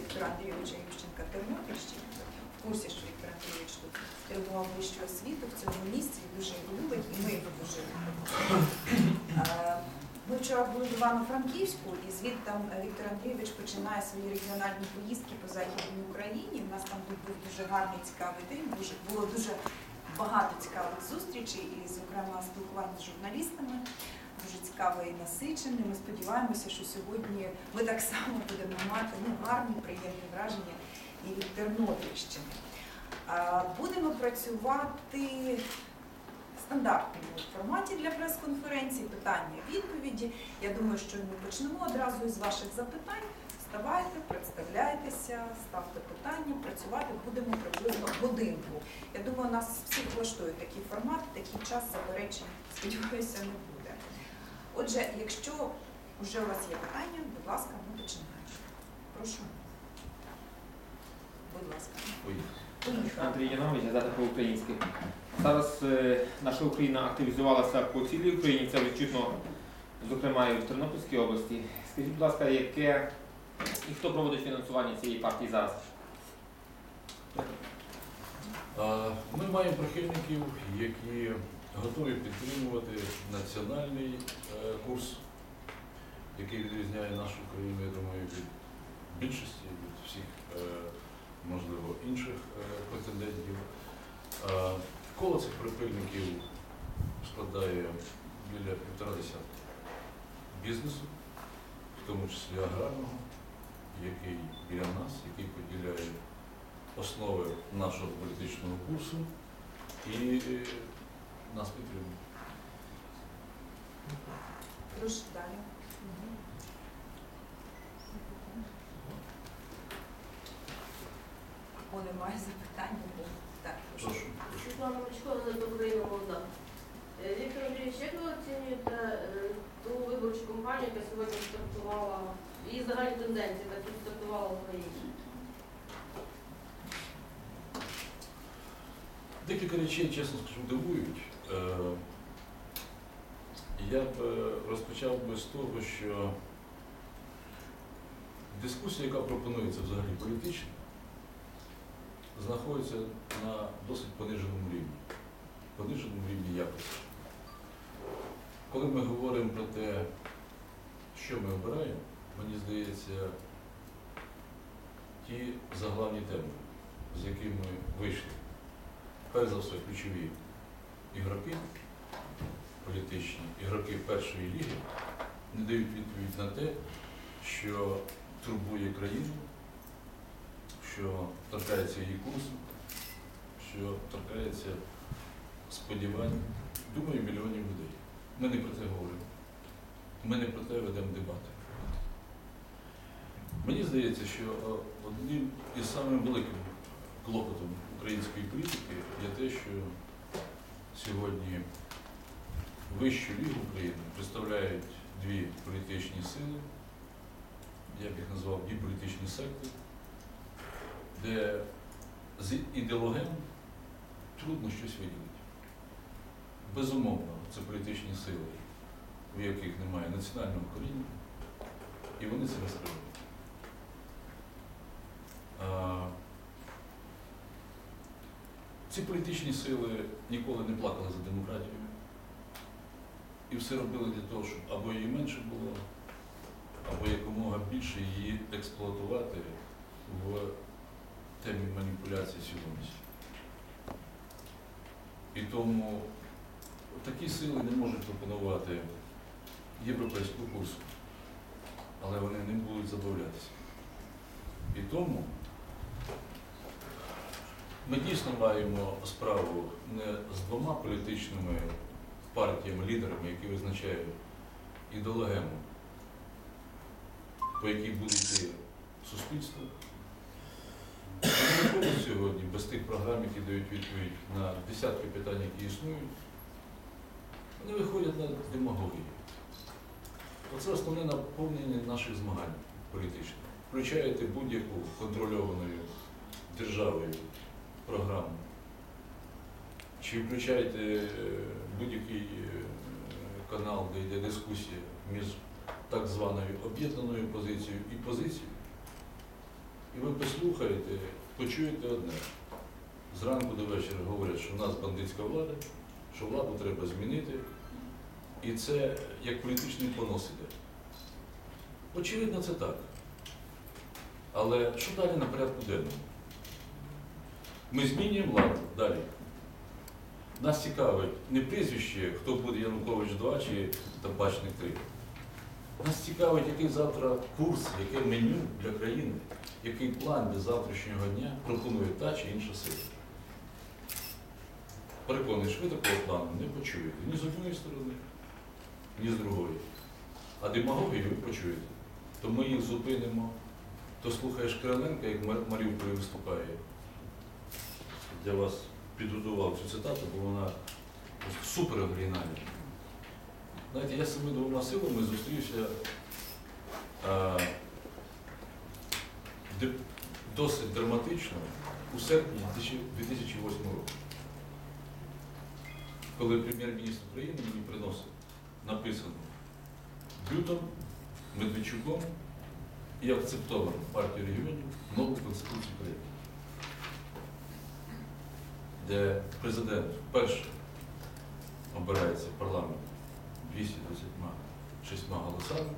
Віктора Андрійовича Ющенка Тернопільщині. В курсі, що Віктор Андрійович тут отримував вищу освіту в цьому місці, дуже любить, і ми його дуже любимо. Е, Ми вчора були в Івано-Франківську, і звідти Віктор Андрійович починає свої регіональні поїздки по Західній Україні. У нас там був дуже гарний цікавий день, дуже, було дуже багато цікавих зустрічей, і, зокрема, спілкування з журналістами. Дуже цікаве і насичене. Ми сподіваємося, що сьогодні ми так само будемо мати ну, гарні, приємні враження і від Тернопільщини. Будемо працювати в стандартному форматі для прес-конференції, питання, відповіді. Я думаю, що ми почнемо одразу із ваших запитань. Вставайте, представляйтеся, ставте питання, працювати будемо приблизно годинку. Я думаю, нас всіх влаштує такий формат, такий час заперечень, сподіваюся, не буде. Отже, якщо вже у вас є питання, будь ласка, ми починаємо. Прошу. Будь ласка. Андрій Янович, газета по-українськи. Зараз е, наша Україна активізувалася по цілій Україні, це відчутно, зокрема і в Тернопільській області. Скажіть, будь ласка, яке і хто проводить фінансування цієї партії зараз? Ми маємо прихильників, які готові підтримувати національний е, курс, який відрізняє нашу країну, я думаю, від більшості, від всіх, е, можливо, інших е, претендентів. Коло цих прихильників складає біля півтора десятка бізнесу, в тому числі аграрного, який біля нас, який поділяє основи нашого політичного курсу і нас підтримує. Прошу далі. Мгм. О, немає запитань. бо- Так, прошу. Прошу. Світлана Мачко, Україна молода. Е, Віктор Андрійович, як ви оцінюєте е, ту виборчу кампанію, яка сьогодні стартувала, і загальні тенденції, яка тут стартувала в Україні? Декілька речей, чесно скажу, дивують. Е, Я б е, розпочав би з того, що дискусія, яка пропонується взагалі політична, знаходиться на досить пониженому рівні, пониженому рівні якості. Коли ми говоримо про те, що ми обираємо, мені здається, ті заглавні теми, з якими ми вийшли перш за все ключові ігроки політичні, ігроки першої ліги не дають відповідь на те, що турбує країну, що торкається її курсу, що торкається сподівань, думаю, мільйонів людей. Ми не про це говоримо. Ми не про те ведемо дебати. Мені здається, що е, одним із самим великим клопотом української політики є те, що сьогодні вищу лігу України представляють дві політичні сили, я б їх назвав дві політичні секти, де з ідеологем трудно щось виділити. Безумовно, це політичні сили, у яких немає національного коріння, і вони це розкривають. А, Ці політичні сили ніколи не плакали за демократію. І все робили для того, щоб або її менше було, або якомога більше її експлуатувати в темі маніпуляції свідомістю. І тому такі сили не можуть пропонувати європейську курсу, але вони не будуть забавлятися. І тому ми дійсно маємо справу не з двома політичними партіями, лідерами, які визначають ідеологему, по якій буде йти суспільство. Ми не сьогодні без тих програм, які дають відповідь на десятки питань, які існують. Вони виходять на демагогію. Оце основне наповнення наших змагань політичних. Включаєте будь-яку контрольованою державою програму. Чи включаєте е, будь-який е, канал, де йде дискусія між так званою об'єднаною позицією і позицією. І ви послухаєте, почуєте одне. Зранку до вечора говорять, що в нас бандитська влада, що владу треба змінити. І це як політичний понос іде. Очевидно, це так. Але що далі на порядку денному? Ми змінюємо владу далі. Нас цікавить не прізвище, хто буде Янукович 2 чи Табачник 3. Нас цікавить, який завтра курс, яке меню для країни, який план для завтрашнього дня пропонує та чи інша сила. Переконаний, що ви такого плану не почуєте ні з однієї сторони, ні з другої. А демагогію ви почуєте. То ми їх зупинимо, то слухаєш Кириленка, як Мар- Маріуполі виступає. Для вас підготував цю цитату, бо вона супер оригінальна. Знаєте, я з цими двома силами зустрівся а, де- досить драматично у серпні 2008 року. Коли прем'єр-міністр України мені приносив написано Бютом, Медведчуком і акцептовано партію регіонів нову Конституцію України, де президент вперше обирається в парламент 226 голосами,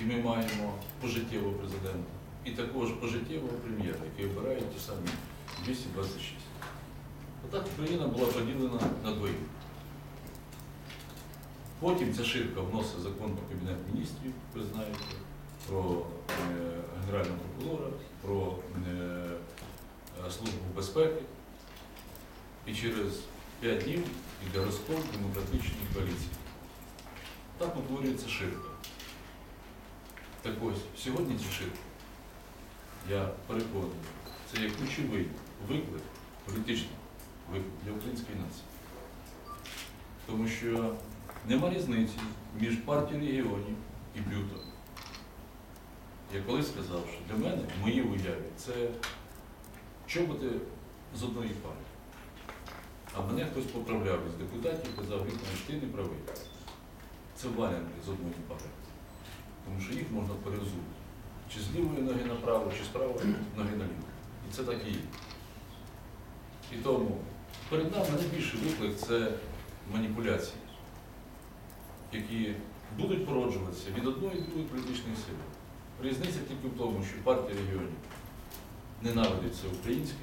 і ми маємо пожиттєвого президента і також пожиттєвого прем'єра, який обирає ті самі 226. Отак Україна була поділена на двоїх. Потім ця ширка вносить закон про Кабінет міністрів, ви знаєте, про е, Генерального прокурора, про е, Службу безпеки. І через 5 днів йде розкол демократичної коаліції. Так утворюється ширка. Так ось, сьогодні ця ширка, я переконаний, це є ключовий виклик, політичний виклик для української нації. Тому що нема різниці між партією регіонів і бютом. Я колись сказав, що для мене, в моїй уяві, це чоботи з одної пари. А мене хтось поправляв із депутатів, казав, Вікторович, ти не правий. Це валянки з одної пари. Тому що їх можна перезути. Чи з лівої ноги направо, чи з правої ноги наліво. І це так і є. І тому перед нами найбільший виклик це маніпуляції, які будуть породжуватися від одної і другої політичної сили. Різниця тільки в тому, що партія регіонів ненавидить все українське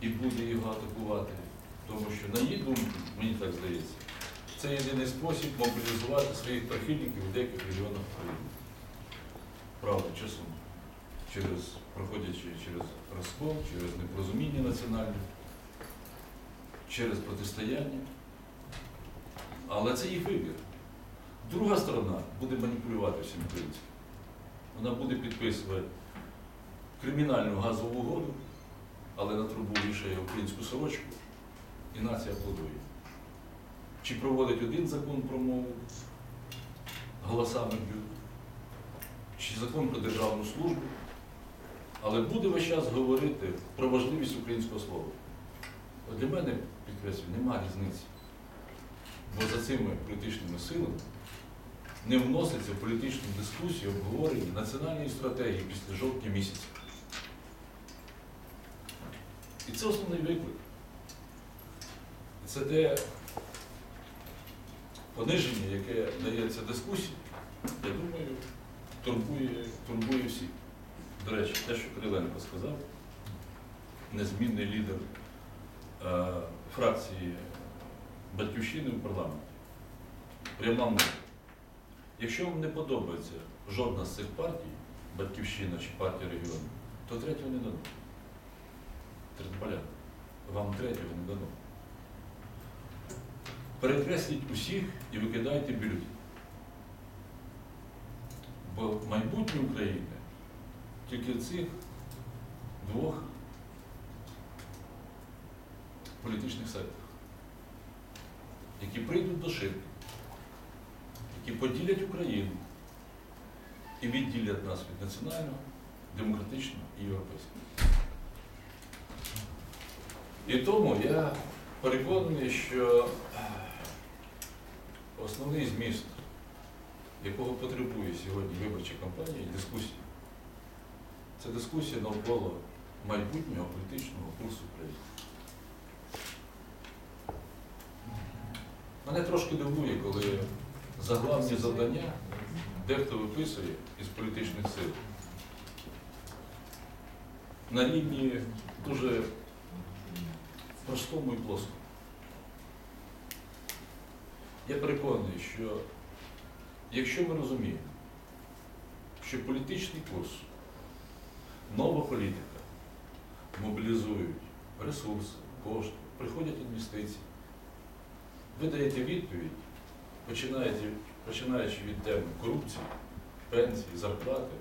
і буде його атакувати, тому що, на її думку, мені так здається, це єдиний спосіб мобілізувати своїх прихильників у деяких регіонах України. Правда, часом. Через, проходячи через розкол, через непорозуміння національне, через протистояння. Але це їх вибір. Друга сторона буде маніпулювати всім українцям. Вона буде підписувати кримінальну газову угоду, але на трубу вішає українську сорочку, і нація аплодує. Чи проводить один закон про мову голосами б'ють, чи закон про державну службу, але буде весь час говорити про важливість українського слова. От для мене, підкреслюю, нема різниці. Бо за цими політичними силами не вноситься в політичну дискусію обговорення національної стратегії після жовтня місяця. І це основний виклик. Це те пониження, яке дається дискусії, я думаю, турбує, турбує всіх. До речі, те, що Кириленко сказав, незмінний лідер е, фракції Батьківщини в парламенті. Пряма мова. Якщо вам не подобається жодна з цих партій, Батьківщина чи партія регіону, то третього не дано. Тернополян. Вам третього не дано. Перекресліть усіх і викидайте бюлетень. Бо майбутнє України тільки цих двох політичних сектах, які прийдуть до ширки, які поділять Україну і відділять нас від національного, демократичного і європейського. І тому я переконаний, що основний зміст якого потребує сьогодні виборча кампанія дискусія. Це дискусія навколо майбутнього політичного курсу країни. Мене трошки дивує, коли заглавні завдання дехто виписує із політичних сил на рівні дуже простому і плоскому. Я переконаний, що якщо ми розуміємо, що політичний курс, нова політика мобілізують ресурси, кошти, приходять інвестиції, ви даєте відповідь, починаючи від теми корупції, пенсії, зарплати,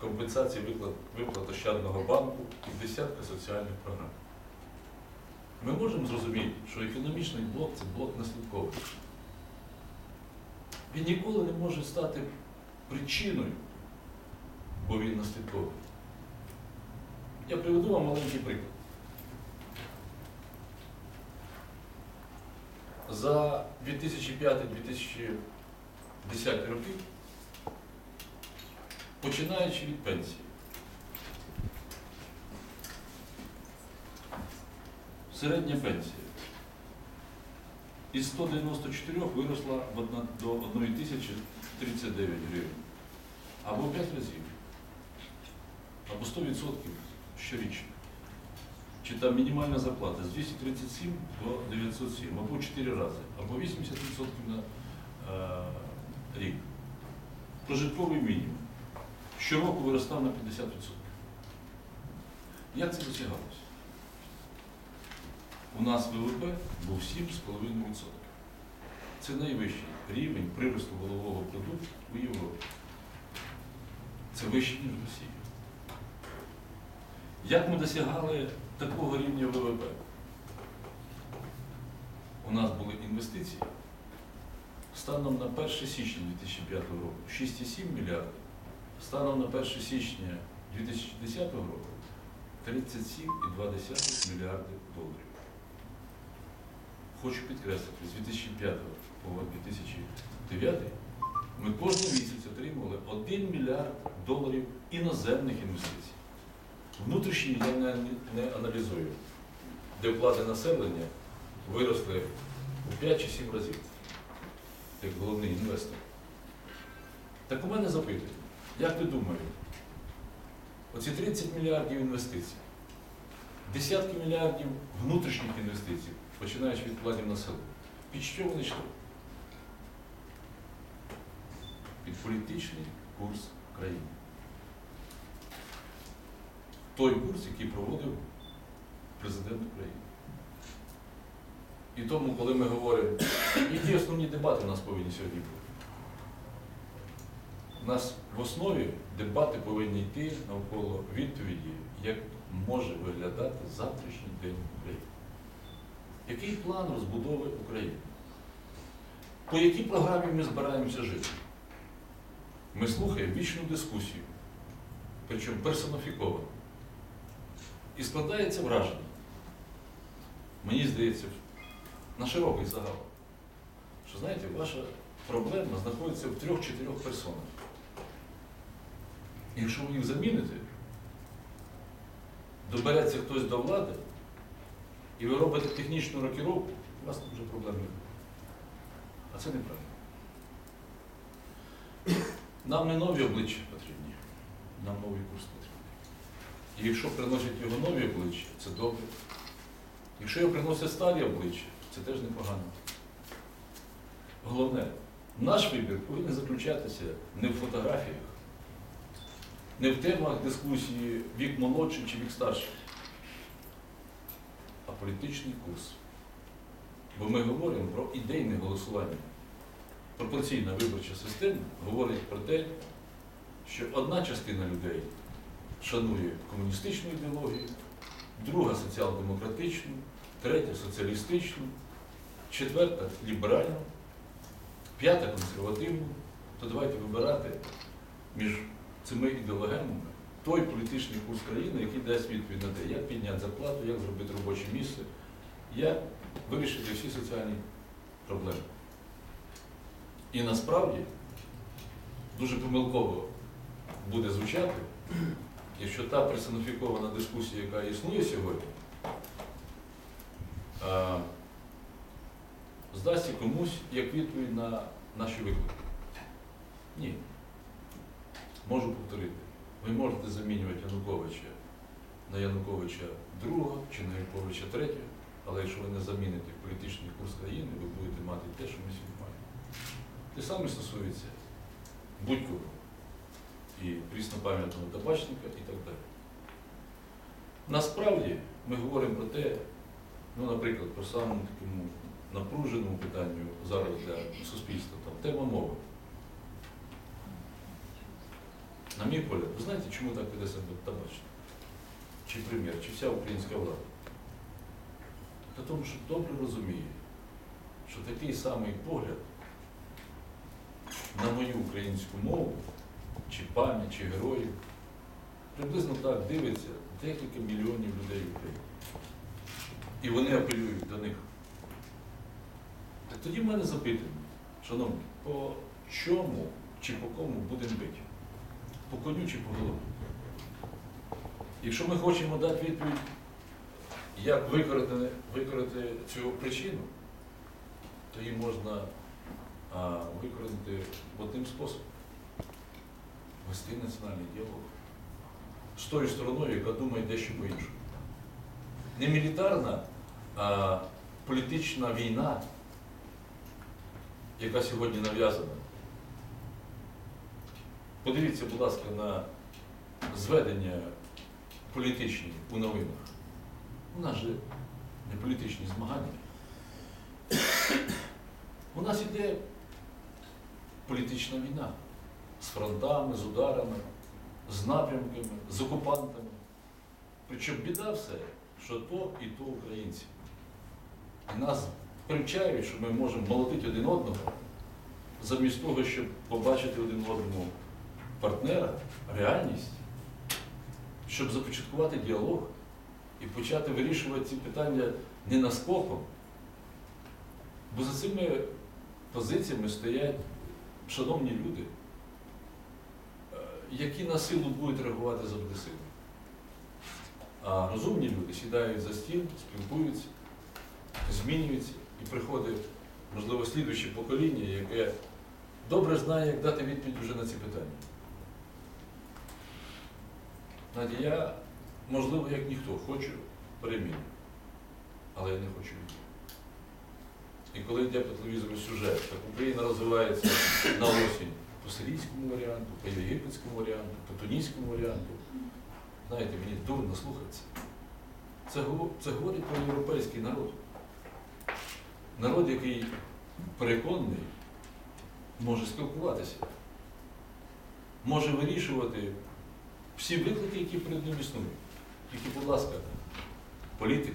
компенсації виплат, виплат Ощадного банку і десятка соціальних програм. Ми можемо зрозуміти, що економічний блок це блок наслідковий. Він ніколи не може стати причиною, бо він наслідковий. Я приведу вам маленький приклад. За 2005-2010 роки, починаючи від пенсії, середня пенсія із 194 виросла до 1039 гривень. Або 5 разів. Або 100% щорічно. Чи там мінімальна зарплата з 237 до 907, або 4 рази, або 80% на е, рік. Прожитковий мінімум. Щороку виростав на 50%. Як це досягалося? У нас ВВП був 7,5%. Це найвищий рівень приросту голового продукту у Європі. Це вище, ніж в Росії. Як ми досягали такого рівня ВВП? У нас були інвестиції станом на 1 січня 2005 року 6,7 мільярдів, станом на 1 січня 2010 року 37,2 мільярди доларів. Хочу підкреслити, з 2005 по 2009 ми кожен місяць отримували 1 мільярд доларів іноземних інвестицій. Внутрішні я не, не аналізую, де вклади населення виросли у 5 чи 7 разів, як головний інвестор. Так у мене запитують, як ви думаєте, оці 30 мільярдів інвестицій, десятки мільярдів внутрішніх інвестицій, починаючи від вкладів населення, під що вони йшли? Під політичний курс країни. Той курс, який проводив президент України. І тому, коли ми говоримо, які основні дебати у нас повинні сьогодні бути. У нас в основі дебати повинні йти навколо відповіді, як може виглядати завтрашній день України. Який план розбудови України? По якій програмі ми збираємося жити? Ми слухаємо вічну дискусію, причому персоніфіковану. І складається враження, мені здається, на широкий загал, що знаєте, ваша проблема знаходиться в трьох-чотирьох персонах. І Якщо ви їх заміните, добереться хтось до влади, і ви робите технічну рокіровку, у вас вже проблем немає. А це неправильно. Нам не нові обличчя потрібні, нам новий курс потрібен. І якщо приносять його нові обличчя, це добре. Якщо його приносять старі обличчя, це теж непогано. Головне, наш вибір повинен заключатися не в фотографіях, не в темах дискусії вік молодший чи вік старший, а політичний курс. Бо ми говоримо про ідейне голосування. Пропорційна виборча система говорить про те, що одна частина людей шанує комуністичну ідеологію, друга соціал-демократичну, третя соціалістичну, четверта ліберальну, п'ята консервативну, то давайте вибирати між цими ідеологемами той політичний курс країни, який дасть відповідь на те, як підняти зарплату, як зробити робоче місце, як вирішити всі соціальні проблеми. І насправді дуже помилково буде звучати, якщо та персоніфікована дискусія, яка існує сьогодні, здасться комусь як відповідь на наші виклики. Ні. Можу повторити. Ви можете замінювати Януковича на Януковича другого чи на Януковича третього, але якщо ви не заміните політичний курс країни, ви будете мати те, що ми сьогодні маємо. Те саме стосується будь-кого. І пріснопам'ятного табачника і так далі. Насправді ми говоримо про те, ну, наприклад, про самому такому напруженому питанню зараз для суспільства, там, тема мови. На мій погляд, ви знаєте, чому так веде себе табачник? Чи прем'єр, чи вся українська влада? Та Тому що добре розуміє, що такий самий погляд на мою українську мову, чи пам'ять, чи героїв, приблизно так дивиться декілька мільйонів людей в Україні. І вони апелюють до них. Так тоді в мене запитання, шановні, по чому чи по кому будемо бити? По коню чи по голові? Якщо ми хочемо дати відповідь, як викорити, викорити цю причину, то її можна а, викорити одним способом. Вести національний діалог. З тою стороною, яка думає дещо по-іншому. Не мілітарна, а політична війна, яка сьогодні нав'язана. Подивіться, будь ласка, на зведення політичні у новинах. У нас же не політичні змагання. У нас іде політична війна з фронтами, з ударами, з напрямками, з окупантами. Причому біда все, що то і то українці. І нас привчають, що ми можемо молотити один одного, замість того, щоб побачити один одному партнера, реальність, щоб започаткувати діалог і почати вирішувати ці питання не наскоком. Бо за цими позиціями стоять шановні люди, е, які на силу будуть реагувати завжди силою. А розумні люди сідають за стіл, спілкуються, змінюються і приходить, можливо, слідуюче покоління, яке добре знає, як дати відповідь вже на ці питання. Знаєте, я, можливо, як ніхто, хочу перемін, але я не хочу відповідь. І коли йде по телевізору сюжет, так Україна розвивається на осінь по сирійському варіанту, по єгипетському варіанту, по тунійському варіанту. Знаєте, мені дурно слухатися. Це, це говорить про європейський народ. Народ, який переконаний, може спілкуватися, може вирішувати всі виклики, які перед ним існують. Тільки, будь ласка, політик,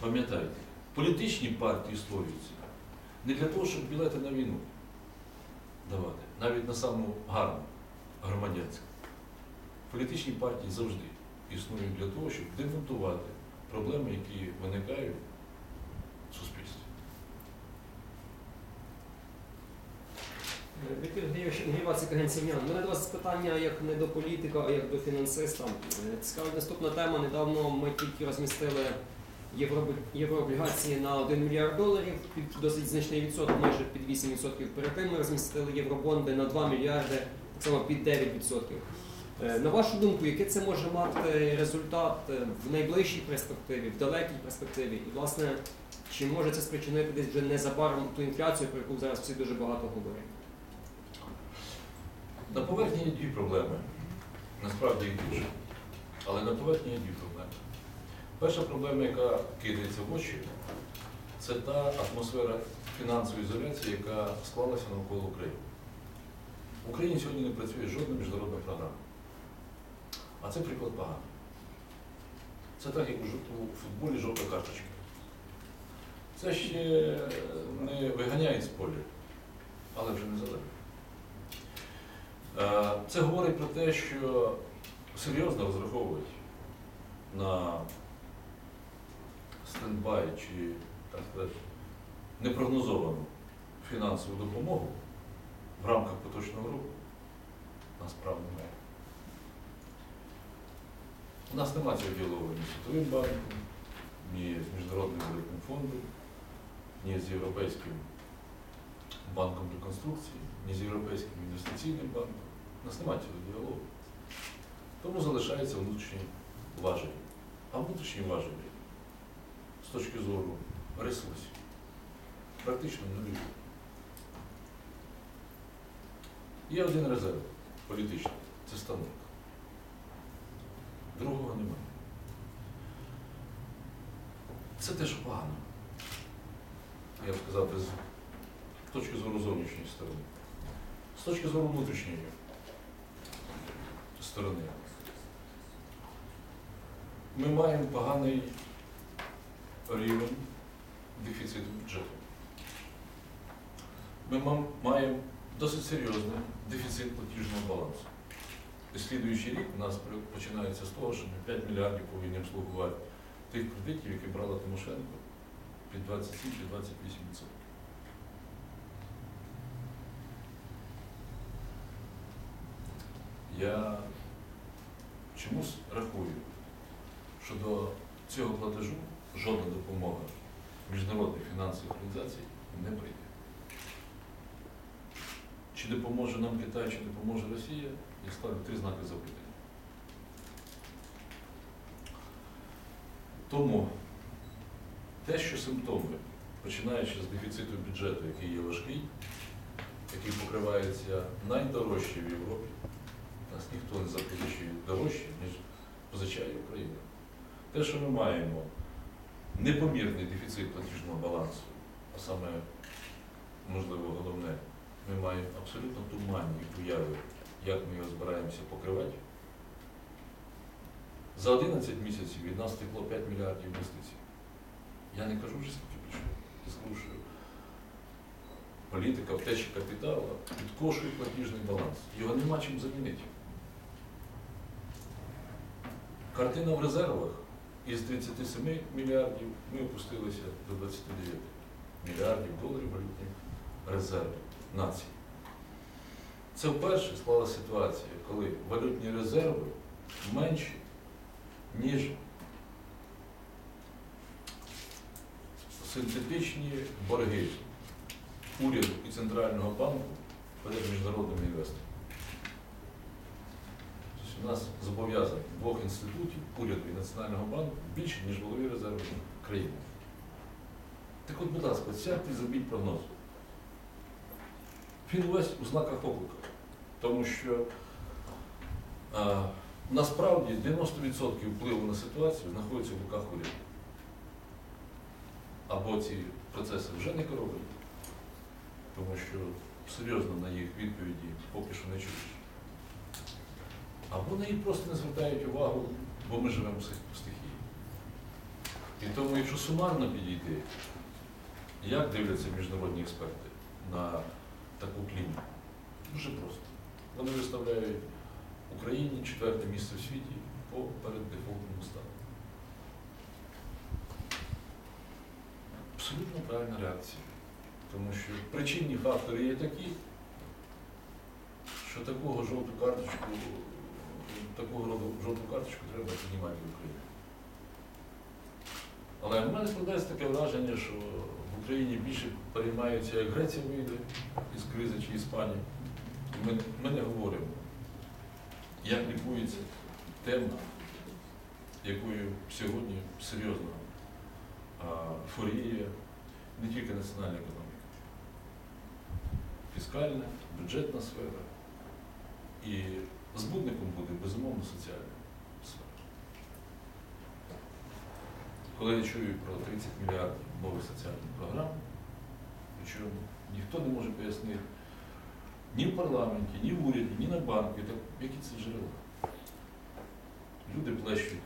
пам'ятайте, політичні партії створюються не для того, щоб білети на війну давати, навіть на саму гарну громадянську. Політичні партії завжди існують для того, щоб демонтувати проблеми, які виникають в суспільстві. Віктор агенція «Міан». У мене до вас питання як не до політика, а як до фінансиста. Цікавить наступна тема. Недавно ми тільки розмістили єврооблігації на 1 мільярд доларів, під досить значний відсоток, майже під 8%. Перед тим ми розмістили євробонди на 2 мільярди, так само під 9%. Е, На вашу думку, який це може мати результат е, в найближчій перспективі, в далекій перспективі? І, власне, чи може це спричинити десь вже незабаром ту інфляцію, про яку зараз всі дуже багато говорять? На поверхні є дві проблеми. Насправді їх більше. Але на поверхні є дві проблеми. Перша проблема, яка кидається в очі, це та атмосфера фінансової ізоляції, яка склалася навколо України. В Україні сьогодні не працює жодна міжнародна програма. А це приклад поганий. Це так, як у футболі жовта карточка. Це ще не виганяє з поля, але вже не залежить. Це говорить про те, що серйозно розраховують на стендбай чи, так сказати, непрогнозовану фінансову допомогу в рамках поточного року нас прав немає. У нас немає цього діалогу ні з Світовим банком, ні з Міжнародним валютним фондом, ні з Європейським банком реконструкції, ні з Європейським інвестиційним банком. У нас діалогу. Тому залишається внутрішній важель. А внутрішній важель з точки зору ресурсів практично нулі. Є один резерв політичний це становка. Другого немає. Це теж погано. Я б сказав, з точки зору зовнішньої сторони. З точки зору внутрішньої сторони. Ми маємо поганий рівень дефіциту бюджету. Ми маємо досить серйозний дефіцит платіжного балансу. І слідуючий рік у нас починається з того, що ми 5 мільярдів повинні обслугувати тих кредитів, які брала Тимошенко під 27 чи 28%. Я чомусь рахую, що до цього платежу жодна допомога міжнародних фінансових організацій не прийде. Чи допоможе нам Китай, чи допоможе Росія, я ставлю три знаки запитання. Тому те, що симптоми, починаючи з дефіциту бюджету, який є важкий, який покривається найдорожче в Європі, нас ніхто не запозичує дорожче, ніж позичає Україна. Те, що ми маємо непомірний дефіцит платіжного балансу, а саме, можливо, головне, ми маємо абсолютно туманні уяви, як ми його збираємося покривати. За 11 місяців від нас текло 5 мільярдів інвестицій. Я не кажу вже скільки пішло. Я скажу, що політика втечі капіталу підкошує платіжний баланс. Його нема чим замінити. Картина в резервах із 37 мільярдів ми опустилися до 29 мільярдів доларів валютних резервів нації. Це вперше склалася ситуація, коли валютні резерви менші, ніж синтетичні борги уряду і Центрального банку перед міжнародними інвесторами. У нас зобов'язань двох інститутів, уряду і Національного банку, більше, ніж голові резерву країни. Так от, будь ласка, сядьте і зробіть прогноз. Він весь у знаках оклика. Тому що а, насправді 90% впливу на ситуацію знаходиться в руках уряду. Або ці процеси вже не керовані, тому що серйозно на їх відповіді поки що не чуєш. Або на їх просто не звертають увагу, бо ми живемо в стихії. І тому, якщо сумарно підійти, як дивляться міжнародні експерти на таку кліму? Дуже просто. Вони виставляють Україні четверте місце в світі по переддефолтному стану. Абсолютно правильна реакція. Тому що причинні фактори є такі, що такого жовту карточку, такого роду жовту карточку треба піднімати в Україні. Але в мене складається таке враження, що в Україні більше переймаються, як Греція вийде із кризи чи Іспанія. Ми, ми не говоримо, як лікується тема, якою сьогодні серйозно а, не тільки національна економіка, фіскальна, бюджетна сфера. І збудником буде безумовно соціальна сфера. Коли я чую про 30 мільярдів нових соціальних програм, причому ніхто не може пояснити ні в парламенті, ні в уряді, ні на банку, які це джерела. Люди плещуть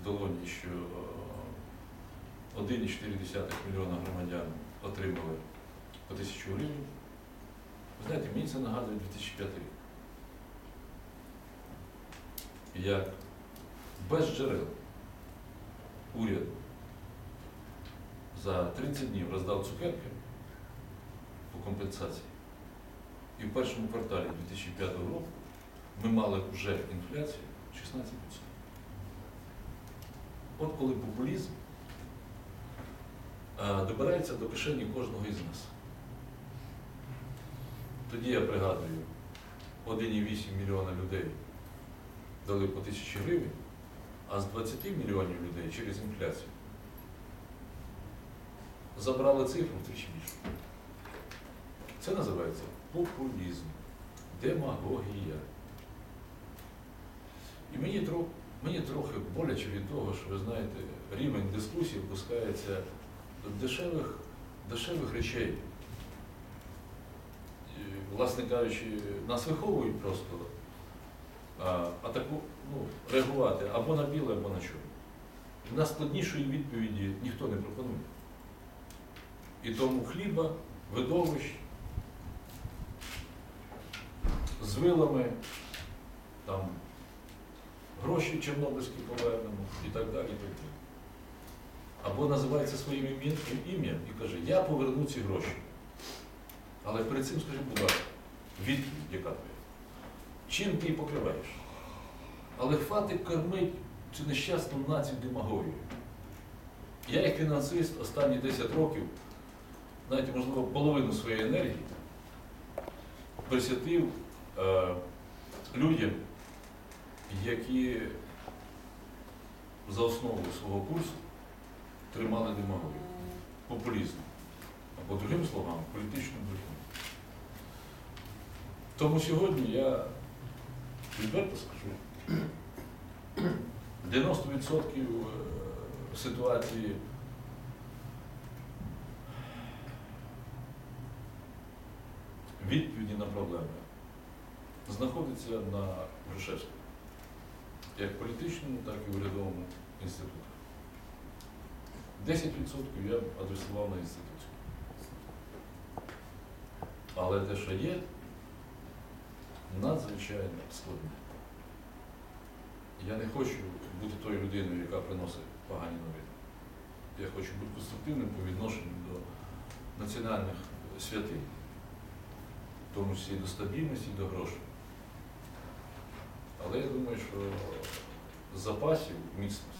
в долоні, що е, 1,4 мільйона громадян отримали по тисячу гривень. Ви знаєте, мені це нагадує 2005 рік. Як без джерел уряд за 30 днів роздав цукерки по компенсації. і в першому кварталі 2005 року ми мали вже інфляцію 16%. От коли популізм е, добирається до кишені кожного із нас. Тоді я пригадую, 1,8 мільйона людей дали по тисячі гривень, а з 20 мільйонів людей через інфляцію забрали цифру втричі більше. Це називається популізм, демагогія. І мені, тро- мені трохи боляче від того, що ви знаєте, рівень дискусії опускається до дешевих, дешевих речей. І, власне кажучи, нас виховують просто атаку, ну, реагувати або на біле, або на чорне. На складнішої відповіді ніхто не пропонує. І тому хліба, видовищ з вилами, там, гроші чорнобильські повернемо і так далі. І. Або називається своїм ім'я- ім'ям і каже, я поверну ці гроші. Але перед цим скажи, будь ласка, відповідь, яка? Чим ти її покриваєш? Але хватить кормить цю нещасну націю демагогію. Я, як фінансист, останні 10 років, навіть, можливо, половину своєї енергії присвятив е, людям, які за основу свого курсу тримали демагогію, популізм, або другим словам, політичну брехню. Тому сьогодні я відверто скажу, 90% е, ситуації відповіді на проблеми знаходиться на Грушевському, як політичному, так і урядовому інституті. 10% я адресував на інституцію. Але те, що є, надзвичайно складне. Я не хочу бути тою людиною, яка приносить погані новини. Я хочу бути конструктивним по відношенню до національних святинь, в тому числі до стабільності, і до грошей. Але я думаю, що запасів міцності